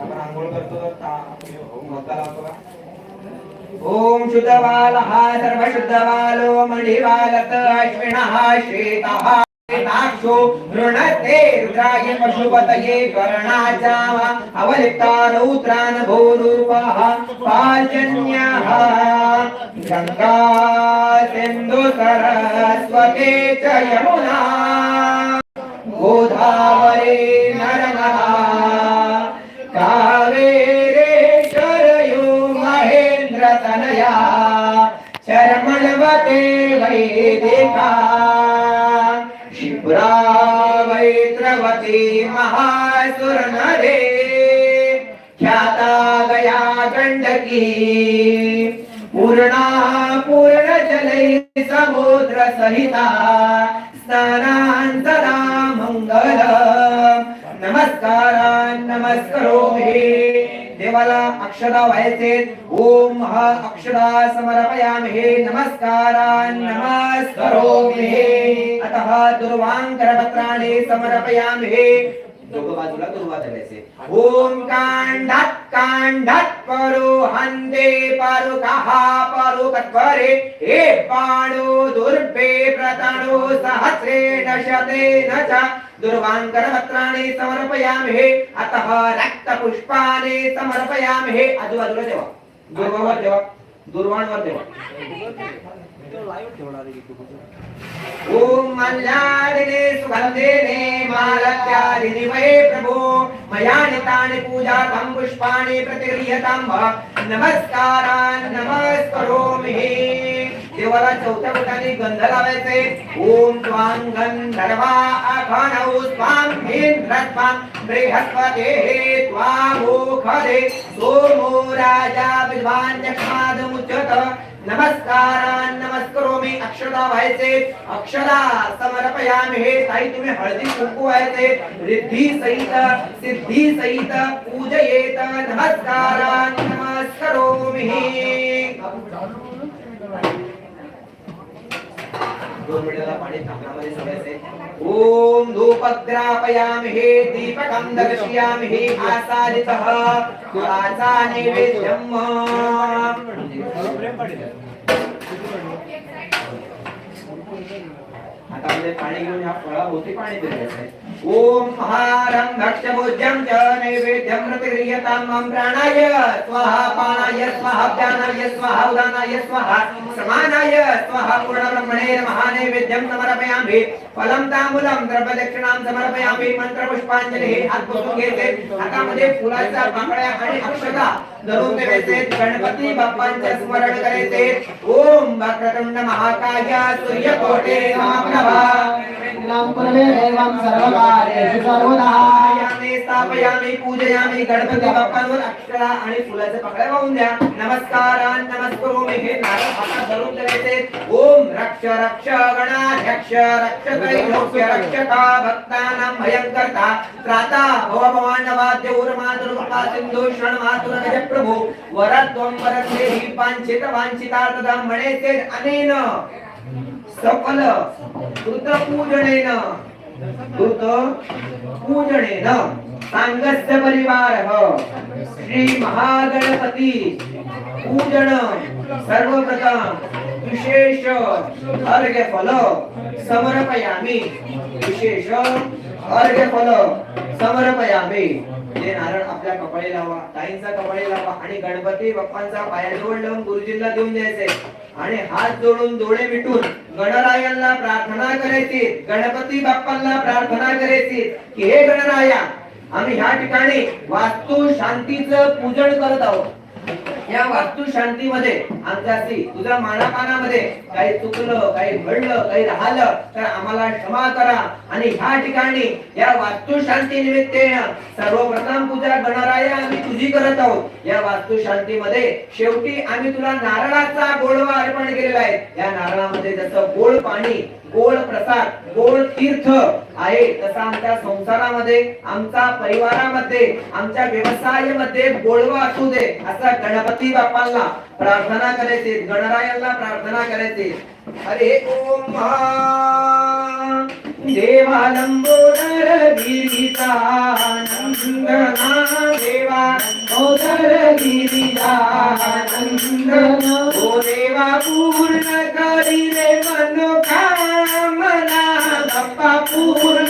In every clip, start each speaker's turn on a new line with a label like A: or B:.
A: आपण आंघोळ करतो तर ता- मक्का लावतो का?
B: ओम शुद्धवालः सर्वशुद्धवालो मणिवालत अश्विनः श्वेतः श्वेताक्षो वृणते रुद्राय पशुपतये कर्णाचा अवलिप्ता रौद्रान भूरूपः पाजन्यः गङ्गा सिन्धु च यमुना। गोधावरे नरनः कावेरे शरयो महेन्द्र तनया शर्मणवते वैदिका। शिप्रा वैत्रवती महासुरनरे ख्याता गया गण्डकी पूर्णा पूर्णजलै समुद्र सहिता देवाला अक्षरा व्हायचे ओम हा अक्षरा अक्षदा समर्पयामि नमस्कारान् नमस्करोमि अतः दुर्वांकरपत्राणि समर्पयामि दोघं बाजूला दुर्वा धरायचे ओम कांडात कांडात परो हंदे पारु कहा पारु कत्वरे. हे पाडो दुर्भे प्रतणो सहस्रे दशते नचा. च दुर्वांकरपत्राणि समर्पयामि अतः रक्तपुष्पाणि समर्पयामि आजूबाजूला देवा। दुर्वावर दुर्वाण दुर्वांवर देवा। ओम मल्लादिने सुगंधेने मालत्यादिनि वये प्रभो। मया नितानि पूजातं पुष्पाणि प्रतिगृह्यतां वा। नमस्कारान् देवाला चौथ्या बोटाने गंध लावायचे. ओम स्वाम गंधर्वा अखनौ स्वां इंद्रत्वां बृहस्पते त्वामोखदे. सोमो राजा विद्वान विद्वान् नमस्कारान नमस्कारान् नमस्करोमि अक्षदा व्हायचे अक्षदा समर्पयामि हे ताई तुम्ही हळदी कुंकू व्हायचे रिद्धी सहित सिद्धी सहित पूजयेत. नमस्कारान नमस्कारान् नमस्करोमि. दोन मिनिटाला पाणी तांब्यामध्ये सोडायचे ओम धूपग्रापयामि हे दीपकं दर्शयामि हे आसादितः कुळाचा नैवेद्यम् आता आपले पाणी घेऊन या फळाभोवती पाणी द्यायचं ओम महारं भक्ष्यभोज्यं च नैवेद्यं प्रतिगृह्यतां मम प्राणाय। स्वाहा पाणाय स्वाहा व्यानाय स्वाहा उदानाय स्वाहा समानाय। स्वाहा पूर्णब्रह्मणे नमः नैवेद्यं समर्पयामि। फलं ताम्बूलं द्रव्यदक्षिणां समर्पयामि। मंत्रपुष्पांजली हात घेते हातामध्ये फुलाच्या पाकळ्या आणि अक्षता धरून ठेवायचे गणपती बाप्पांचे स्मरण करायचे ओम वक्रतुंड महाकाय सूर्यकोटे समप्रभा
C: देवं सर्वकार्येषु सर्वदा
B: यामे स्थापयामी पूजयामी गणपती बाप्पांवर अक्षरा आणि फुलाचे पाकळ्या वाहून द्या. नमस्कारान नमस्कारोमि हे नारळ हातात धरून करायचे ओम रक्ष रक्ष गणाध्यक्ष रक्ष त्रैलोक्य रक्षका भक्तानां भयंकर्ता त्राता भव भवांडवाद्य उर्मा दुर्गा सिंधू शरण मातुर गज प्रभू. वरत्वं वरदेहि पांचित वांछिता तदा मणेते अनेन. सकल कृत पूजनेन कृत पूजनेन सांगस्य परिवार। श्री महागणपती पूजन सर्वप्रथम विशेष अर्घ्य फल समर्पयामी। विशेष अर्घ्य फल समर्पयामी। हे नारळ आपल्या कपाळी लावा ताईंचा कपाळी लावा आणि गणपती बाप्पांचा पायाजवळ लावून गुरुजींना देऊन द्यायचे. आणि हात जोडून डोळे मिटून गणरायांना प्रार्थना करायची गणपती बाप्पांना प्रार्थना करायची की हे गणराया आम्ही ह्या ठिकाणी वास्तू शांतीचं पूजन करत आहोत. या वास्तू शांतीमध्ये आमच्याशी तुझ्या मानापानामध्ये काही चुकलं काही घडलं काही राहिलं तर आम्हाला क्षमा करा. आणि ह्या ठिकाणी या वास्तू शांती निमित्त सर्वप्रथम पूजा गणराया आम्ही तुझी करत आहोत. या वास्तू शांतीमध्ये शेवटी आम्ही तुला नारळाचा गोडवा अर्पण केलेला आहे. या नारळामध्ये जसं गोड पाणी गोड प्रसाद गोड तीर्थ आहे. तसा आमच्या संसारामध्ये आमच्या परिवारामध्ये आमच्या व्यवसायामध्ये गोडवा असू दे असा गणपती बाप्पांना प्रार्थना करायची गणरायांना प्रार्थना करायची. अरे ओम देवालंबोदर गिरिजानंदना देवालंबोदर ओ देवा पूर्ण करिले मनोकामना पूर्ण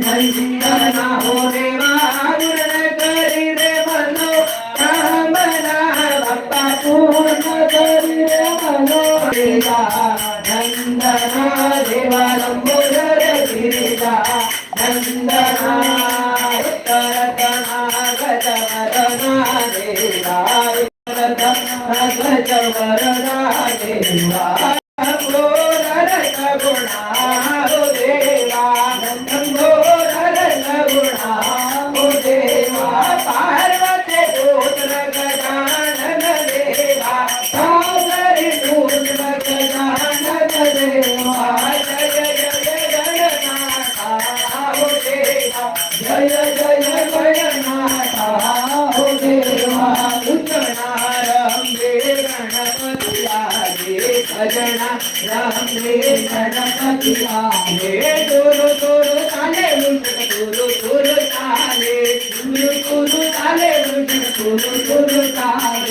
B: నందన ఓ దేవా కరి రే మనో రామన భక్త పూర్ణ కరి రే మనో దేవా నందన దేవా నంబోధర గిరిజా నందన Thank you. भजन राम गणपति आवे गुरु गुरु ताले गुरु गुरु ताले गुरु गुरु ताले गुरु गुरु ताले